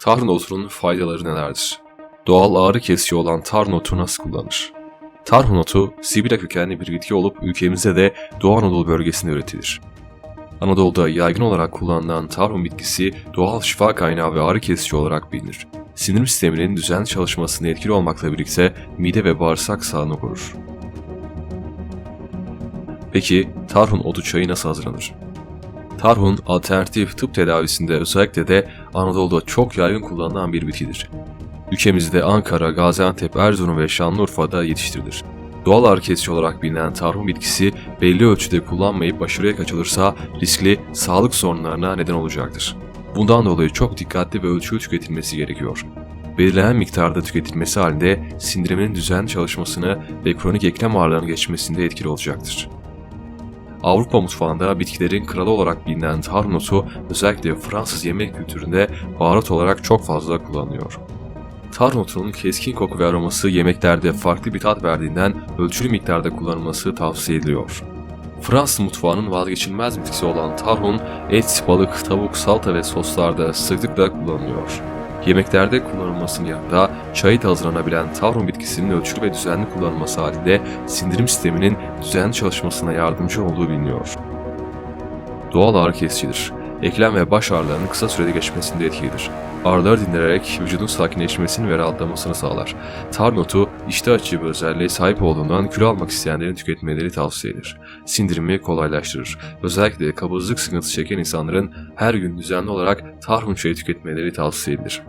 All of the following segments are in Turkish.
Tarhun otunun faydaları nelerdir? Doğal ağrı kesici olan tarhun otu nasıl kullanılır? Tarhun Sibirya kökenli bir bitki olup ülkemizde de Doğu Anadolu bölgesinde üretilir. Anadolu'da yaygın olarak kullanılan tarhun bitkisi doğal şifa kaynağı ve ağrı kesici olarak bilinir. Sindirim sisteminin düzenli çalışmasını etkili olmakla birlikte mide ve bağırsak sağlığını korur. Peki tarhun otu çayı nasıl hazırlanır? Tarhun alternatif tıp tedavisinde özellikle de Anadolu'da çok yaygın kullanılan bir bitkidir. Ülkemizde Ankara, Gaziantep, Erzurum ve Şanlıurfa'da yetiştirilir. Doğal ağrı kesici olarak bilinen tarhun bitkisi belli ölçüde kullanmayıp aşırıya kaçılırsa riskli sağlık sorunlarına neden olacaktır. Bundan dolayı çok dikkatli ve ölçülü tüketilmesi gerekiyor. Belirlenen miktarda tüketilmesi halinde sindiriminin düzenli çalışmasını ve kronik eklem ağrılarının geçmesinde etkili olacaktır. Avrupa mutfağında bitkilerin kralı olarak bilinen tarhun otu özellikle Fransız yemek kültüründe baharat olarak çok fazla kullanılıyor. Tarhun otunun keskin koku ve aroması yemeklerde farklı bir tat verdiğinden ölçülü miktarda kullanılması tavsiye ediliyor. Fransız mutfağının vazgeçilmez bitkisi olan tarhun, et, balık, tavuk, salata ve soslarda sıklıkla kullanılıyor. Yemeklerde kullanılmasının yanında çayı da hazırlanabilen tarhun bitkisinin ölçülü ve düzenli kullanılması halinde sindirim sisteminin düzenli çalışmasına yardımcı olduğu biliniyor. Doğal ağrı kesicidir. Eklem ve baş ağrılarının kısa sürede geçmesinde etkilidir. Ağrıları dindirerek vücudun sakinleşmesini ve rahatlamasını sağlar. Tar notu iştah açıcı bir özelliğe sahip olduğundan kilo almak isteyenlerin tüketmeleri tavsiye edilir. Sindirimi kolaylaştırır. Özellikle kabızlık sıkıntısı çeken insanların her gün düzenli olarak tarhun çayı tüketmeleri tavsiye edilir.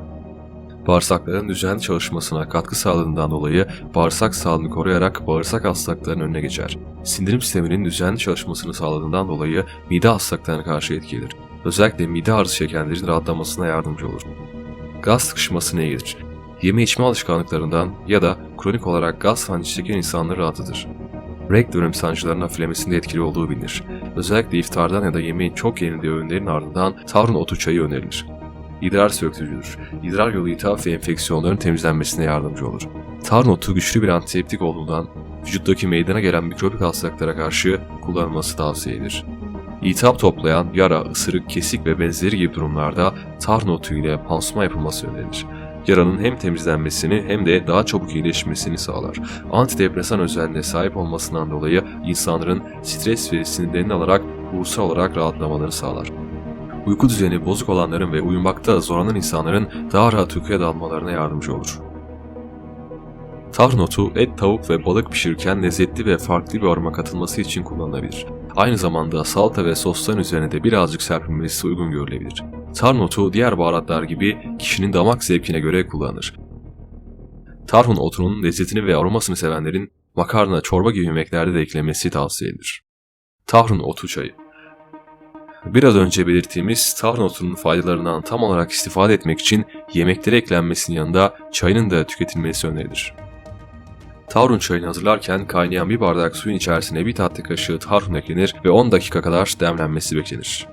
Bağırsakların düzenli çalışmasına katkı sağladığından dolayı bağırsak sağlığını koruyarak bağırsak hastalıklarının önüne geçer. Sindirim sisteminin düzenli çalışmasını sağladığından dolayı mide hastalıklarına karşı etkilidir. Özellikle mide ağrısı çekenlerin rahatlamasına yardımcı olur. Gaz sıkışmasına iyi gelir. Yeme içme alışkanlıklarından ya da kronik olarak gaz sancısı çeken insanları rahatıdır. Rek dönem sancılarının hafiflemesinde etkili olduğu bilinir. Özellikle iftardan ya da yemeğin çok yenildiği öğünlerin ardından tavrın otu çayı önerilir. İdrar söktürücüdür. İdrar yolu iltihap ve enfeksiyonların temizlenmesine yardımcı olur. Tarhun otu güçlü bir antiseptik olduğundan vücuttaki meydana gelen mikropik hastalıklara karşı kullanılması tavsiye edilir. İltihap toplayan yara, ısırık, kesik ve benzeri gibi durumlarda tarhun otu ile pansuman yapılması önerilir. Yaranın hem temizlenmesini hem de daha çabuk iyileşmesini sağlar. Antidepresan özelliğine sahip olmasından dolayı insanların stres ve sinirlerini alarak ruhsal olarak rahatlamalarını sağlar uyku düzeni bozuk olanların ve uyumakta zorlanan insanların daha rahat uykuya dalmalarına yardımcı olur. Tarhun otu et, tavuk ve balık pişirirken lezzetli ve farklı bir aroma katılması için kullanılabilir. Aynı zamanda salata ve sosların üzerine de birazcık serpilmesi uygun görülebilir. Tarhun otu diğer baharatlar gibi kişinin damak zevkine göre kullanılır. Tarhun otunun lezzetini ve aromasını sevenlerin makarna, çorba gibi yemeklerde de eklemesi tavsiye edilir. Tarhun otu çayı Biraz önce belirttiğimiz tarhun otunun faydalarından tam olarak istifade etmek için yemeklere eklenmesinin yanında çayının da tüketilmesi önerilir. Tarhun çayını hazırlarken kaynayan bir bardak suyun içerisine bir tatlı kaşığı tarhun eklenir ve 10 dakika kadar demlenmesi beklenir.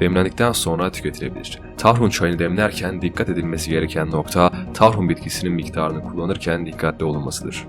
Demlendikten sonra tüketilebilir. Tarhun çayını demlerken dikkat edilmesi gereken nokta tarhun bitkisinin miktarını kullanırken dikkatli olunmasıdır.